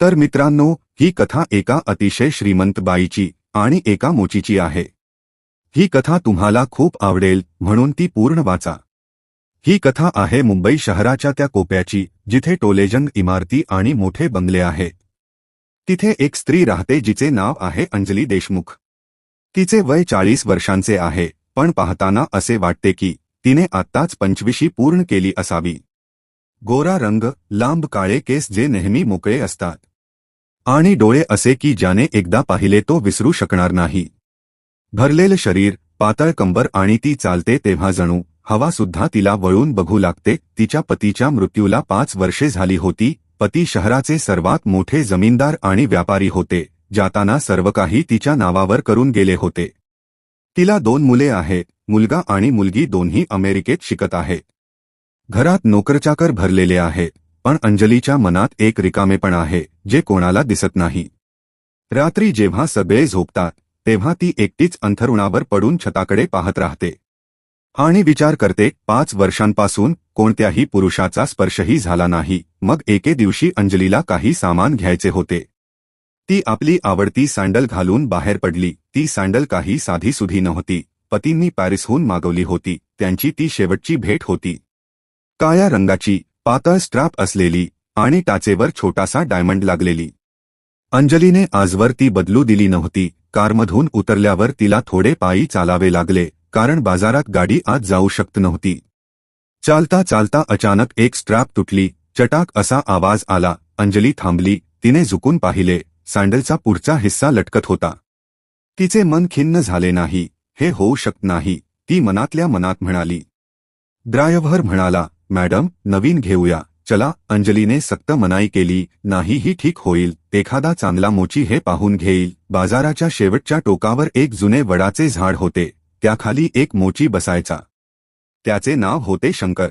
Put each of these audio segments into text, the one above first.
तर मित्रांनो ही कथा एका अतिशय श्रीमंत बाईची आणि एका मोचीची आहे. ही कथा तुम्हाला खूप आवडेल म्हणून ती पूर्ण वाचा. ही कथा आहे मुंबई शहराच्या त्या कोप्याची जिथे टोलेजंग इमारती आणि मोठे बंगले आहेत. तिथे एक स्त्री राहते जिचे नाव आहे अंजली देशमुख. तिचे वय चाळीस वर्षांचे आहे पण पाहताना असे वाटते की तिने आत्ताच पंचवीशी पूर्ण केली असावी. गोरा रंग लांब काळे केस जे नेहमी मोकळे असतात. आणि डोळे असे की ज्याने एकदा पाहिले तो विसरू शकणार नाही. भरलेलं शरीर पातळ कंबर आणि ती चालते तेव्हा जणू हवा सुद्धा तिला वळून बघू लागते तिच्या पतीच्या मृत्यूला पाच वर्षे झाली होती पती शहराचे सर्वात मोठे जमीनदार आणि व्यापारी होते जाताना सर्व काही तिच्या नावावर करून गेले होते. तिला दोन मुले आहेत मुलगा आणि मुलगी दोन्ही अमेरिकेत शिकत आहेत घरात नोकरचाकर भरलेले आहेत पण अंजलीच्या मनात एक रिकामेपण आहे जे कोणाला दिसत नाही. रात्री जेव्हा सगळे झोपतात तेव्हा ती एकटीच अंथरुणावर पडून छताकडे पाहत राहते. आणि विचार करते पाच वर्षांपासून कोणत्याही पुरुषाचा स्पर्शही झाला नाही मग एके दिवशी अंजलीला काही सामान घ्यायचे होते. ती आपली आवडती सँडल घालून बाहेर पडली ती सँडल काही साधीसुधी नव्हती पतींनी पॅरिसहून मागवली होती त्यांची ती शेवटची भेट होती. काळ्या रंगाची पातळ स्ट्राप असलेली आणि टाचेवर छोटासा डायमंड लागलेली. अंजलीने आजवर ती बदलू दिली नव्हती. कारमधून उतरल्यावर तिला थोडे पायी चालावे लागले कारण बाजारात गाडी आत जाऊ शकत नव्हती. चालता चालता अचानक एक स्ट्रॅप तुटली. चटाक असा आवाज आला. अंजली थांबली. तिने झुकून पाहिले. सँडलचा पुढचा हिस्सा लटकत होता. तिचे मन खिन्न झाले नाही. हे होऊ शकत नाही. ती मनातल्या मनात म्हणाली. ड्रायव्हर म्हणाला मॅडम नवीन घेऊया. चला अंजलीने सक्त मनाई केली. नाही ही ठीक होईल. एखादा चांगला मोची हे पाहून घेईल. बाजाराच्या शेवटच्या टोकावर एक जुने वडाचे झाड होते. त्याखाली एक मोची बसायचा. त्याचे नाव होते शंकर.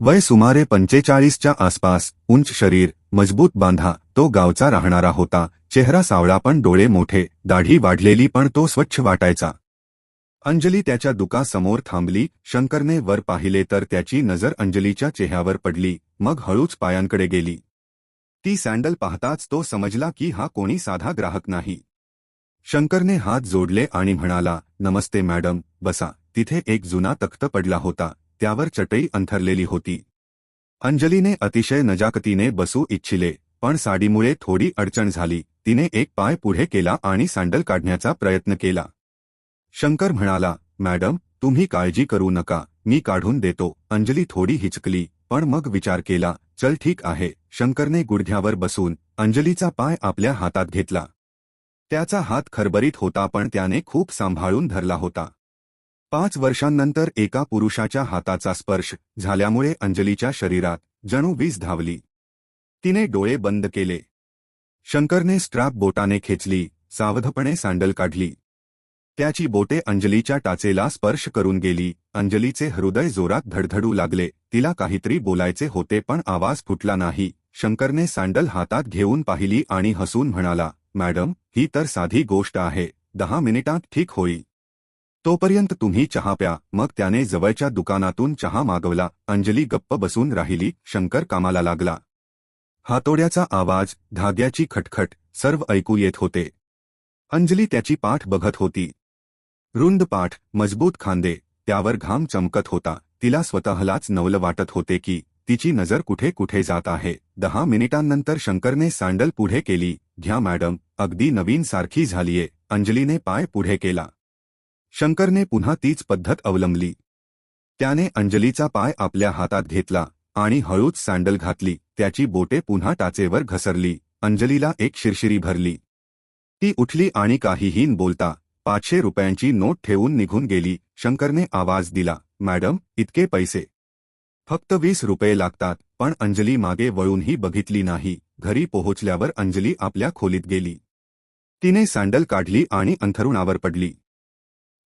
वय सुमारे पंचेचाळीसच्या आसपास. उंच शरीर मजबूत बांधा. तो गावचा राहणारा होता. चेहरा सावळा पण डोळे मोठे. दाढी वाढलेली पण तो स्वच्छ वाटायचा. अंजली त्याच्या दुकासमोर थांबली शंकरने वर पाहिले तर त्याची नजर अंजलीच्या चेहऱ्यावर पडली मग हळूच पायांकडे गेली. ती सँडल पाहताच तो समजला की हा कोणी साधा ग्राहक नाही. शंकरने हात जोडले आणि म्हणाला नमस्ते मॅडम बसा तिथे एक जुना तख्त पडला होता त्यावर चटई अंथरलेली होती. अंजलीने अतिशय नजाकतीने बसू इच्छिले पण साडीमुळे थोडी अडचण झाली तिने एक पाय पुढे केला आणि सँडल काढण्याचा प्रयत्न केला. शंकर म्हणाला मॅडम तुम्ही काळजी करू नका. मी काढून देतो. अंजली थोडी हिचकली पण मग विचार केला चल ठीक आहे. शंकरने गुडघ्यावर बसून अंजलीचा पाय आपल्या हातात घेतला. त्याचा हात खरबरीत होता पण त्याने खूप सांभाळून धरला होता. पाच वर्षांनंतर एका पुरुषाच्या हाताचा स्पर्श झाल्यामुळे अंजलीच्या शरीरात जणू वीज धावली. तिने डोळे बंद केले. शंकरने स्ट्रॅप बोटाने खेचली सावधपणे सँडल काढली. त्याची बोटे अंजलीच्या टाचेला स्पर्श करून गेली. अंजलीचे हृदय जोरात धडधडू लागले. तिला काहीतरी बोलायचे होते पण आवाज फुटला नाही. शंकरने सँडल हातात घेऊन पाहिली आणि हसून म्हणाला मॅडम ही तर साधी गोष्ट आहे. दहा मिनिटात ठीक होईल. तोपर्यंत तुम्ही चहा प्या. मग त्याने जवळच्या दुकानातून चहा मागवला. अंजली गप्प बसून राहिली. शंकर कामाला लागला. हातोड्याचा आवाज धाग्याची खटखट सर्व ऐकू येत होते. अंजली त्याची पाठ बघत होती. रुंद पाठ मजबूत खांदे त्यावर घाम चमकत होता. तिला स्वतःलाच नवल वाटत होते की तिची नजर कुठे कुठे जात आहे. दहा मिनिटांनंतर शंकरने सँडल पुढे केली. घ्या मॅडम अगदी नवीन सारखी झालीये. अंजलीने पाय पुढे केला. शंकरने पुन्हा तीच पद्धत अवलंबली. त्याने अंजलीचा पाय आपल्या हातात घेतला आणि हळूच सँडल घातली. त्याची बोटे पुन्हा टाचेवर घसरली. अंजलीला एक शिरशिरी भरली. ती उठली आणि काहीहीन बोलता पाचशे रुपयांची नोट ठेवून निघून गेली. शंकरने आवाज दिला मॅडम इतके पैसे. फक्त वीस रुपये लागतात पण अंजली मागे वळूनही बघितली नाही. घरी पोहोचल्यावर अंजली आपल्या खोलीत गेली. तिने सँडल काढली आणि अंथरुणावर पडली.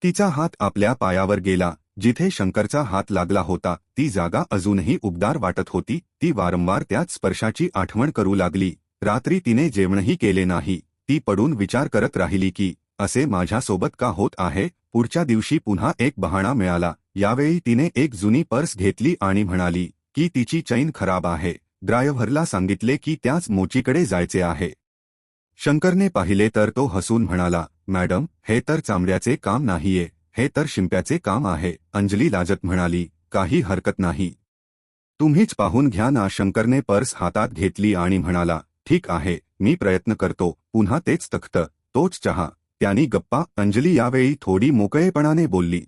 तिचा हात आपल्या पायावर गेला. जिथे शंकरचा हात लागला होता ती जागा अजूनही उबदार वाटत होती. ती वारंवार त्याच स्पर्शाची आठवण करू लागली. रात्री तिने जेवणही केले नाही. ती पडून विचार करत राहिली की असे माझ्यासोबत का होत आहे? पुढच्या दिवशी पुन्हा एक बहाणा मिळाला. यावेळी तिने एक जुनी पर्स घेतली आणि म्हणाली की तिची चैन खराब आहे. ड्रायव्हरला सांगितले की त्याच मोचीकडे जायचे आहे. शंकरने पाहिले तर तो हसून म्हणाला मॅडम हे तर चामड्याचे काम नाहीये. हे तर शिंप्याचे काम आहे. अंजली लाजत म्हणाली काही हरकत नाही. तुम्हीच पाहून घ्या ना शंकरने पर्स हातात घेतली आणि म्हणाला ठीक आहे मी प्रयत्न करतो. पुन्हा तेच तख्त. तोच चहा. त्यांनी गप्पा अंजली यावेळी थोडी मोकळेपणाने बोलली.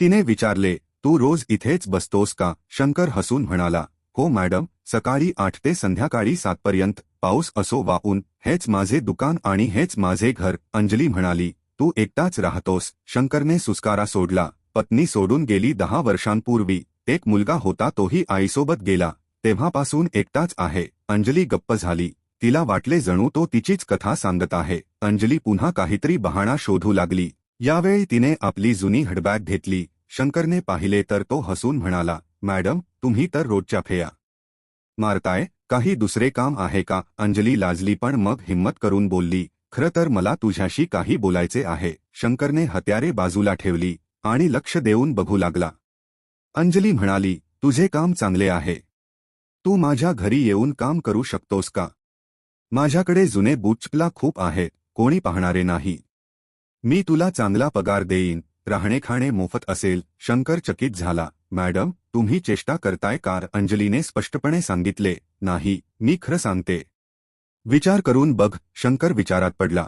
तिने विचारले तू रोज इथेच बसतोस का? शंकर हसून म्हणाला हो मॅडम सकाळी आठ ते संध्याकाळी सातपर्यंत पाऊस असो वाहून हेच माझे दुकान आणि हेच माझे घर अंजली म्हणाली. तू एकटाच राहतोस. शंकरने सुस्कारा सोडला. पत्नी सोडून गेली दहा वर्षांपूर्वी. एक मुलगा होता तोही आईसोबत गेला. तेव्हापासून एकटाच आहे. अंजली गप्प झाली. तिला वाटले जणू तो तिचीच कथा सांगत आहे. अंजली पुन्हा काहीतरी बहाणा शोधू लागली. यावेळी तिने आपली जुनी हडबॅग घेतली. शंकरने पाहिले तर तो हसून म्हणाला मॅडम तुम्ही तर रोजच्या फेया. मारताय काही दुसरे काम आहे का? अंजली लाजली पण मग हिम्मत करून बोलली खरं तर मला तुझ्याशी काही बोलायचे आहे. शंकरने हत्यारे बाजूला ठेवली आणि लक्ष देऊन बघू लागला. अंजली म्हणाली तुझे काम चांगले आहे. तू माझ्या घरी येऊन काम करू शकतोस का? माझ्याकडे जुने बुचकला खूप आहेत कोणी पाहणारे नाही. मी तुला चांगला पगार देईन राहणे खाणे मोफत असेल शंकर चकित झाला. मॅडम तुम्ही चेष्टा करताय कार अंजलीने स्पष्टपणे सांगितले. नाही मी खरं सांगते. विचार करून बघ शंकर विचारात पडला.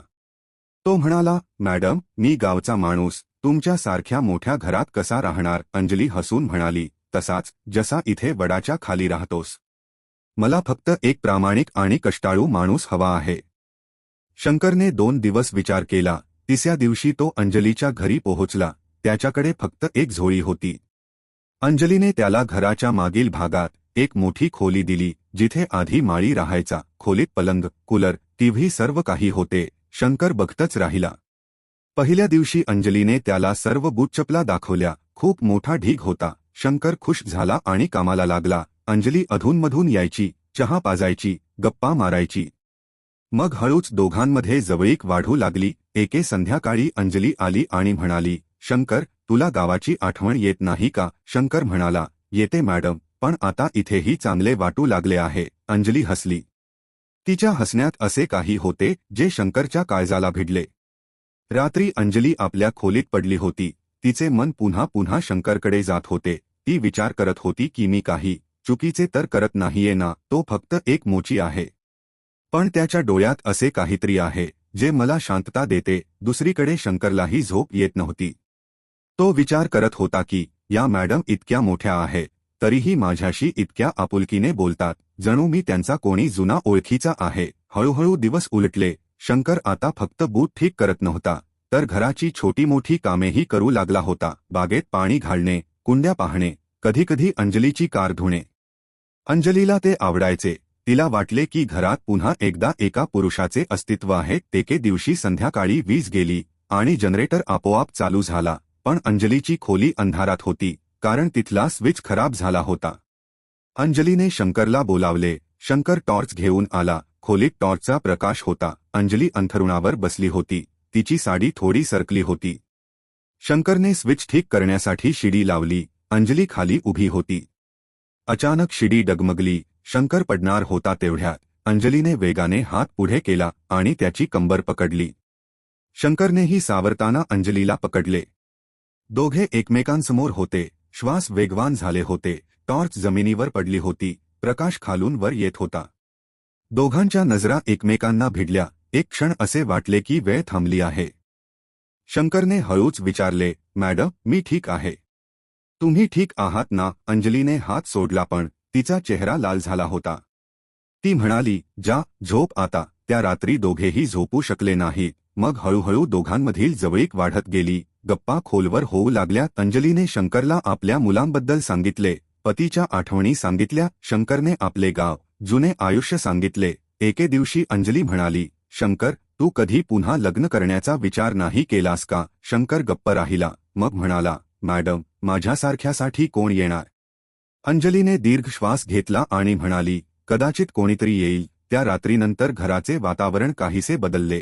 तो म्हणाला मॅडम मी गावचा माणूस तुमच्या सारख्या मोठ्या घरात कसा राहणार? अंजली हसून म्हणाली तसाच जसा इथे वडाच्या खाली राहतोस. मला फक्त एक प्रामाणिक आणि कष्टाळू माणूस हवा आहे. शंकरने दोन दिवस विचार केला तिसऱ्या दिवशी तो अंजलीच्या घरी पोहोचला त्याच्याकडे फक्त एक झोळी होती. अंजलीने त्याला घराच्या मागील भागात एक मोठी खोली दिली जिथे आधी माळी राहायचा खोलीत पलंग कूलर टीव्ही सर्व काही होते शंकर बघतच राहिला. पहिल्या दिवशी अंजलीने त्याला सर्व बुटचपला दाखवल्या खूप मोठा ढीग होता शंकर खुश झाला आणि कामाला लागला अंजली अधूनमधून यायची चहा पाजायची गप्पा मारायची. मग हळूच दोघांमध्ये जवळीक वाढू लागली एके संध्याकाळी अंजली आली आणि म्हणाली शंकर तुला गावाची आठवण येत नाही का? शंकर म्हणाला येते मॅडम पण आता इथेही चांगले वाटू लागले आहे. अंजली हसली. तिच्या हसण्यात असे काही होते जे शंकरच्या काळजाला भिडले. रात्री अंजली आपल्या खोलीत पडली होती. तिचे मन पुन्हा पुन्हा शंकरकडे जात होते. ती विचार करत होती की मी काही चुकीचे तर करत नाहीये ना तो फक्त एक मोची आहे. पण त्याच्या डोळ्यात असे काहीतरी आहे जे मला शांतता देते दुसरीकडे शंकरलाही झोप येत नव्हती. तो विचार करत होता की या मॅडम इतक्या मोठ्या आहे तरीही माझ्याशी इतक्या आपुलकीने बोलतात जणू मी त्यांचा कोणी जुना ओळखीचा आहे. हळूहळू दिवस उलटले शंकर आता फक्त बूट ठीक करत नव्हता तर घराची छोटी मोठी कामेही करू लागला होता बागेत पाणी घालणे कुंड्या पाहणे कधीकधी अंजलीची कार धुणे. अंजलीला ते आवडायचे. तिला वाटले की घरात पुन्हा एकदा एका पुरुषाचे अस्तित्व आहे. तेके दिवशी संध्याकाळी वीज गेली आणि जनरेटर आपोआप चालू झाला. पण अंजलीची खोली अंधारात होती कारण तिथला स्विच खराब झाला होता. अंजलीने शंकरला बोलावले. शंकर टॉर्च घेऊन आला. खोलीत टॉर्चचा प्रकाश होता. अंजली अंथरुणावर बसली होती. तिची साडी थोडी सरकली होती. शंकरने स्विच ठीक करण्यासाठी शिडी लावली. अंजली खाली उभी होती. अचानक शिडी डगमगली. शंकर पडणार होता तेवढ्यात. अंजलीने वेगाने हात पुढे केला आणि त्याची कंबर पकडली. शंकरनेही सावरताना अंजलीला पकडले. दोघे एकमेकांसमोर होते. श्वास वेगवान झाले होते. टॉर्च जमिनीवर पडली होती. प्रकाश खालून वर येत होता. दोघांच्या नजरा एकमेकांना भिडल्या. एक क्षण असे वाटले की वेळ थांबली आहे. शंकरने हळूच विचारले मॅडम मी ठीक आहे. तुम्ही ठीक आहात ना? अंजलीने हात सोडला पण तिचा चेहरा लाल झाला होता. ती म्हणाली जा झोप आता. त्या रात्री दोघेही झोपू शकले नाही. मग हळूहळू दोघांमधील जवळीक वाढत गेली. गप्पा खोलवर होऊ लागल्या. अंजलीने शंकरला आपल्या मुलांबद्दल सांगितले. पतीच्या आठवणी सांगितल्या. शंकरने आपले गाव जुने आयुष्य सांगितले. एके दिवशी अंजली म्हणाली शंकर तू कधी पुन्हा लग्न करण्याचा विचार नाही केलास का? शंकर गप्प राहिला. मग म्हणाला मॅडम माझ्यासारख्यासाठी कोण येणार? अंजलीने दीर्घ श्वास घेतला आणि म्हणाली कदाचित कोणीतरी येईल. त्या रात्रीनंतर घराचे वातावरण काहीसे बदलले.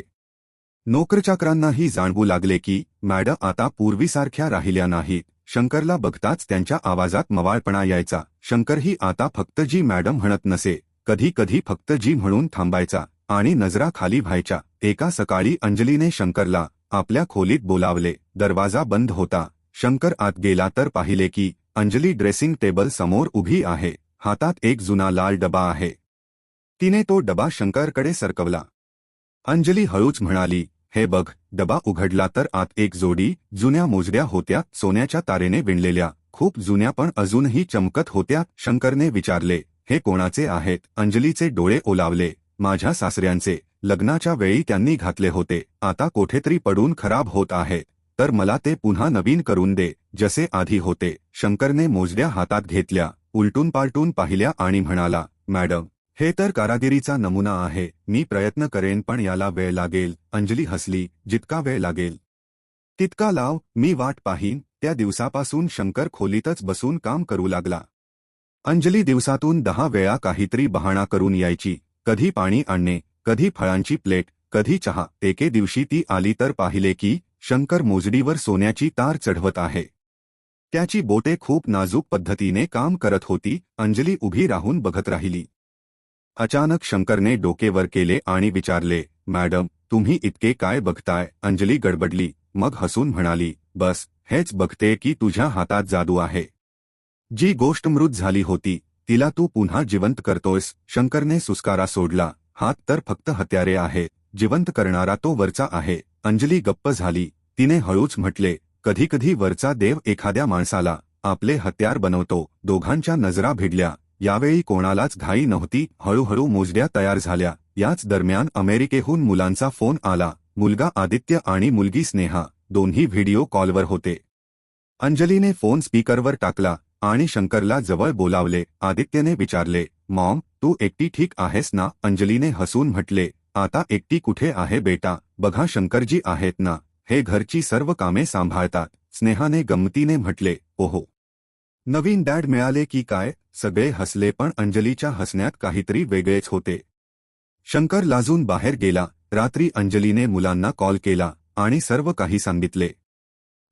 नोकरचाकरांनाही जाणवू लागले की मॅडम आता पूर्वीसारख्या राहिल्या नाहीत. शंकरला बघताच त्यांच्या आवाजात मवाळपणा यायचा. शंकरही आता फक्त जी मॅडम म्हणत नसे कधी कधी फक्त जी म्हणून थांबायचा आणि नजरा खाली व्हायच्या. एका सकाळी अंजलीने शंकरला आपल्या खोलीत बोलावले. दरवाजा बंद होता. शंकर आत गेला तर पाहिले की अंजली ड्रेसिंग टेबल समोर उभी आहे. हातात एक जुना लाल डबा आहे. तिने तो डबा शंकरकडे सरकवला. अंजली हळूच म्हणाली हे बघ डबा उघडला तर आत एक जोडी जुन्या मोजड्या होत्या सोन्याच्या तारेने विणलेल्या खूप जुन्या पण अजूनही चमकत होत्या शंकरने विचारले. हे कोणाचे आहेत? अंजलीचे डोळे ओलावले. माझ्या सासऱ्यांचे. लग्नाच्या वेळी त्यांनी घातले होते. आता कोठेतरी पडून खराब होत आहेत तर मला ते पुन्हा नवीन करून दे जसे आधी होते. शंकरने मोजड्या हातात घेतल्या उलटून पालटून पाहिल्या आणि म्हणाला मॅडम हे तर कारागिरीचा नमुना आहे. मी प्रयत्न करेन पण याला वेळ लागेल अंजली हसली जितका वेळ लागेल. तितका लाव. मी वाट पाहीन त्या दिवसापासून शंकर खोलीतच बसून काम करू लागला. अंजली दिवसातून दहा वेळा काहीतरी बहाणा करून यायची. कधी पाणी आणणे कधी फळांची प्लेट कधी चहा. एके दिवशी ती आली तर पाहिले की शंकर मोजडीवर सोन्याची तार चढवत आहे. त्याची बोटे खूप नाजूक पद्धतीने काम करत होती, अंजली उभी राहून बघत राहिली. अचानक शंकरने डोकेवर केले आणि विचारले, मॅडम, तुम्ही इतके काय बघताय? अंजली गडबडली, मग हसून म्हणाली, बस, हेच बघते की तुझ्या हातात जादू आहे. जी गोष्ट मृत झाली होती, तिला तू पुन्हा जिवंत करतोयस. शंकरने सुस्कारा सोडला, हात तर फक्त हत्यारे आहे, जिवंत करणारा तो वरचा आहे. अंजली गप्प झाली तिने हळूच म्हटले कधीकधी वरचा देव एखाद्या माणसाला आपले हत्यार बनवतो. दोघांच्या नजरा भिडल्या. यावेळी कोणालाच घाई नव्हती. हळूहळू मोजड्या तयार झाल्या. याच दरम्यान अमेरिकेहून मुलांचा फोन आला. मुलगा आदित्य आणि मुलगी स्नेहा दोन्ही व्हिडिओ कॉलवर होते. अंजलीने फोन स्पीकरवर टाकला आणि शंकरला जवळ बोलावले. आदित्यने विचारले मॉम तू एकटी ठीक आहेस ना? अंजलीने हसून म्हटले आता एकटी कुठे आहे बेटा? बघा शंकरजी आहेत ना. हे घरची सर्व कामे सांभाळतात. स्नेहाने गमतीने म्हटले ओहो. नवीन डॅड मिळाले की काय? सगळे हसले पण अंजलीच्या हसण्यात काहीतरी वेगळेच होते. शंकर लाजून बाहेर गेला. रात्री अंजलीने मुलांना कॉल केला आणि सर्व काही सांगितले.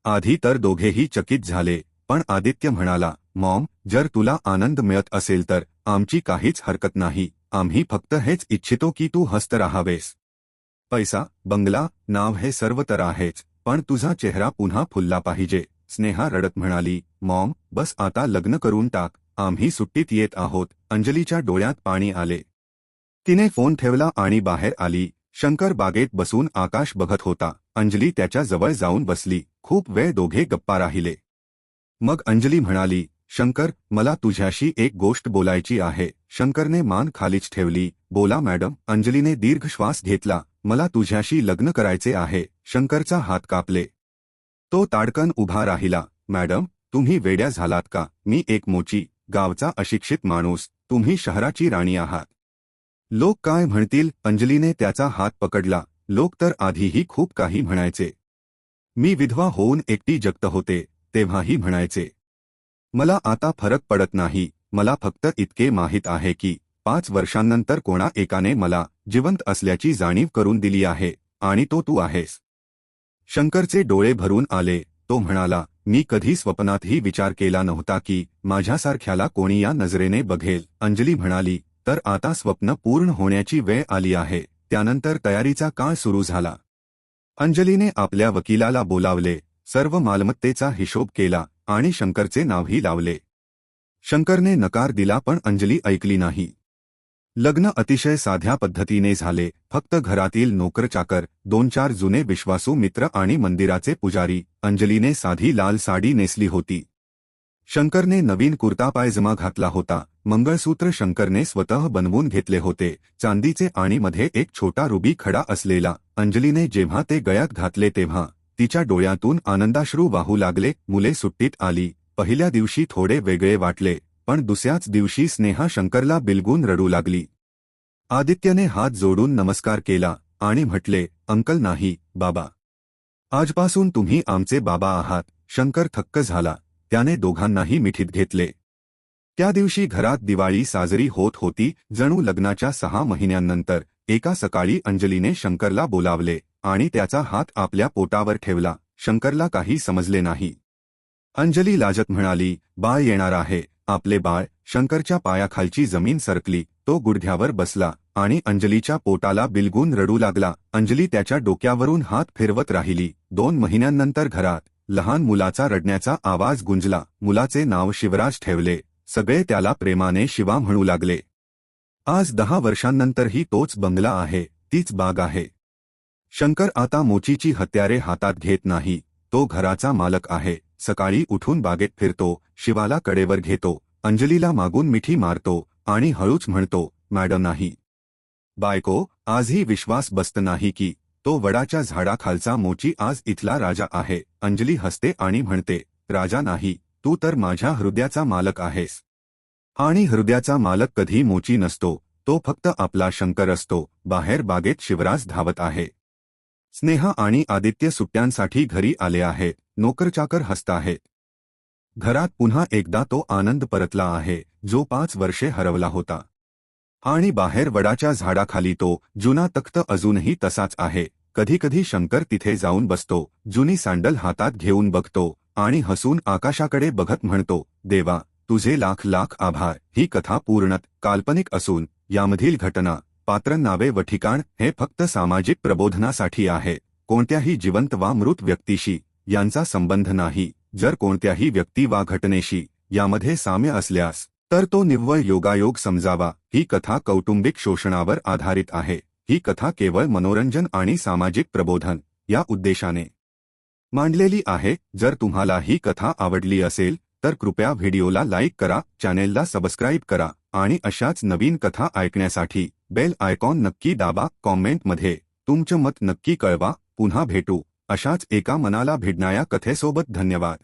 आधी तर दोघेही चकित झाले पण आदित्य म्हणाला मॉम जर तुला आनंद मिळत असेल तर आमची काहीच हरकत नाही. आम्ही फक्त हेच इच्छितो की तू हस्त राहावेस. पैसा बंगला नाव हे सर्व तर आहेच पण तुझा चेहरा पुन्हा फुलला पाहिजे. स्नेहा रडत म्हणाली मॉम बस आता लग्न करून टाक आम्ही सुट्टीत येत आहोत. अंजलीच्या डोळ्यात पाणी आले. तिने फोन ठेवला आणि बाहेर आली. शंकर बागेत बसून आकाश बघत होता. अंजली त्याच्याजवळ जाऊन बसली. खूप वेळ दोघे गप्पा राहिले. मग अंजली म्हणाली शंकर मला तुझ्याशी एक गोष्ट बोलायची आहे. शंकरने मान खालीच ठेवली. बोला मॅडम अंजलीने दीर्घ श्वास घेतला. मला तुझ्याशी लग्न करायचे आहे. शंकरचा हात कापले. तो ताडकन उभा राहिला. मॅडम तुम्ही वेड्या झालात का? मी एक मोची गावचा अशिक्षित माणूस. तुम्ही शहराची राणी आहात. लोक काय म्हणतील? अंजलीने त्याचा हात पकडला. लोक तर आधीही खूप काही म्हणायचे. मी विधवा होऊन एकटी जगत होते तेव्हाही म्हणायचे. मला आता फरक पडत नाही. मला फक्त इतके माहीत आहे की पाच वर्षांनंतर कोणा एकाने मला जिवंत असल्याची जाणीव करून दिली आहे आणि तो तू आहेस. शंकरचे डोळे भरून आले. तो म्हणाला मी कधी स्वप्नातही विचार केला नव्हता की माझ्यासारख्याला कोणी या नजरेने बघेल. अंजली म्हणाली तर आता स्वप्न पूर्ण होण्याची वेळ आली आहे. त्यानंतर तयारीचा काळ सुरू झाला. अंजलीने आपल्या वकिलाला बोलावले. सर्व मालमत्तेचा हिशोब केला. आणि शंकरचे नावही लावले. शंकरने नकार दिला पण अंजली ऐकली नाही. लग्न अतिशय साध्या पद्धतीने झाले. फक्त घरातील नोकरचाकर दोन चार जुने विश्वासू मित्र आणि मंदिराचे पुजारी अंजलीने साधी लाल साडी नेसली होती. शंकरने नवीन कुर्ता पायजमा घातला होता. मंगळसूत्र शंकरने स्वतः बनवून घेतले होते. चांदीचे आणि मध्ये एक छोटा रुबी खडा असलेला अंजलीने जेव्हा ते गळ्यात घातले तेव्हा तिच्या डोळ्यातून आनंदाश्रू वाहू लागले मुले सुट्टीत आली. पहिल्या दिवशी थोडे वेगळे वाटले पण दुसऱ्याच दिवशी स्नेहा शंकरला बिलगून रडू लागली. आदित्यने हात जोडून नमस्कार केला आणि म्हटले अंकल नाही बाबा. आजपासून तुम्ही आमचे बाबा आहात. शंकर थक्क झाला. त्याने दोघांनाही मिठीत घेतले. त्या दिवशी घरात दिवाळी साजरी होत होती. जणू लग्नाच्या सहा महिन्यांनंतर एका सकाळी अंजलीने शंकरला बोलावले. आणि त्याचा हात आपल्या पोटावर ठेवला. शंकरला काही समजले नाही. अंजली लाजत म्हणाली बाळ येणार आहे. आपले बाळ शंकरच्या पायाखालची जमीन सरकली. तो गुडघ्यावर बसला आणि अंजलीच्या पोटाला बिलगून रडू लागला. अंजली त्याच्या डोक्यावरून हात फिरवत राहिली. दोन महिन्यांनंतर घरात लहान मुलाचा रडण्याचा आवाज गुंजला. मुलाचे नाव शिवराज ठेवले. सगळे त्याला प्रेमाने शिवा म्हणू लागले. आज दहा वर्षांनंतरही तोच बंगला आहे. तीच बाग आहे. शंकर आता मोचीची हत्यारे हातात घेत नाही. तो घराचा मालक आहे. सकाळी उठून बागेत फिरतो. शिवाला कडेवर घेतो. अंजलीला मागून मिठी मारतो आणि हळूच म्हणतो मॅडम नाही. बायको आजही विश्वास बसत नाही की तो वडाच्या झाडाखालचा मोची आज इथला राजा आहे. अंजली हसते आणि म्हणते राजा नाही तू तर माझ्या हृदयाचा मालक आहेस. आणि हृदयाचा मालक कधी मोची नसतो. तो फक्त आपला शंकर असतो. बाहेर बागेत शिवराज धावत आहे. स्नेहा आणि आदित्य सुट्ट्यांसाठी घरी आले आहे. नोकरचाकर हसताहेत घरात पुन्हा एकदा तो आनंद परतला आहे. जो पाच वर्षे हरवला होता. आणि बाहेर वडाच्या झाडाखाली तो जुना तख्त अजूनही तसाच आहे. कधीकधी शंकर तिथे जाऊन बसतो. जुनी सँडल हातात घेऊन बघतो. आणि हसून आकाशाकडे बघत म्हणतो देवा तुझे लाख लाख आभार. ही कथा पूर्णत काल्पनिक असून यामधील घटना पात्र नावे व ठिकाण हे फक्त सामाजिक प्रबोधनासाठी आहे. कोणत्याही जिवंत वा मृत व्यक्तीशी यांचा संबंध नाही. जर कोणत्याही व्यक्ती वा घटनेशी यामध्ये साम्य असल्यास तर तो निव्वळ योगायोग समजावा. ही कथा कौटुंबिक शोषणावर आधारित आहे. ही कथा केवळ मनोरंजन आणि सामाजिक प्रबोधन या उद्देशाने मांडलेली आहे. जर तुम्हाला ही कथा आवडली असेल तर कृपया व्हिडिओला लाईक करा चॅनेलला सबस्क्राईब करा आणि अशाच नवीन कथा ऐकण्यासाठी बेल आयकॉन नक्की दाबा कॉमेंटमध्ये. तुमचं मत नक्की कळवा. पुन्हा भेटू. अशाच एका मनाला भिडणाऱ्या कथेसोबत धन्यवाद.